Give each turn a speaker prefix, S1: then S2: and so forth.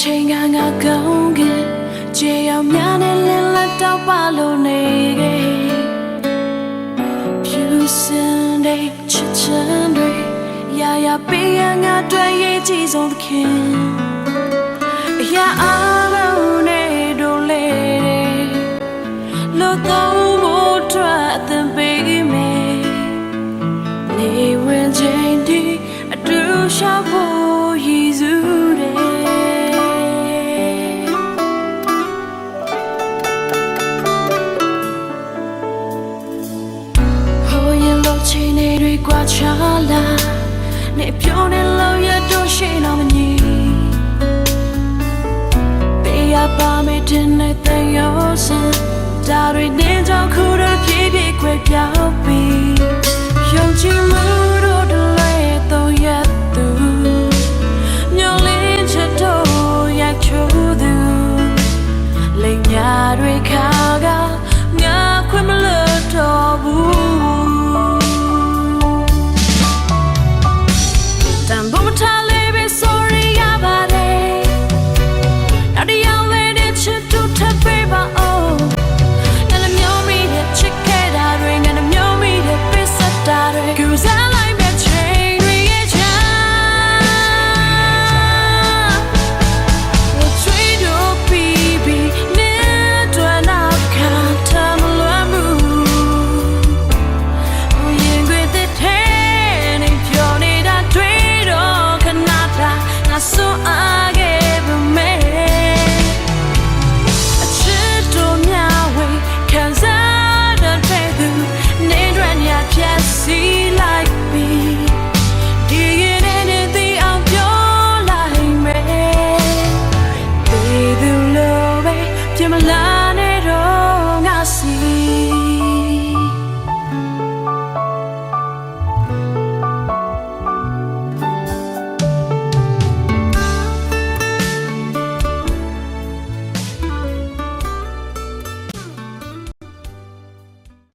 S1: ချိန်ကငါကောင်းကင်ကြေရောက်များနဲ့လင်းလက်တော့ပါလို့နေခဲ့ဖြူစင်တဲ့ချစ်ချမ်းတွေရာရာပေးရငါတွေ့ရကြည်ဆုံးသခင်အရာအားလုံးနဲ့တို့လေလို့တော့ ကွာချလာနေပြုံးနေလို့ရတော့ရှိတော့မညီပေးရပါမယ်တင်တဲ့ရောစံဒါတွေနေကြောင့်ခုတော့ပြေးပြေးခွဲပြောင်းပြီး dear my life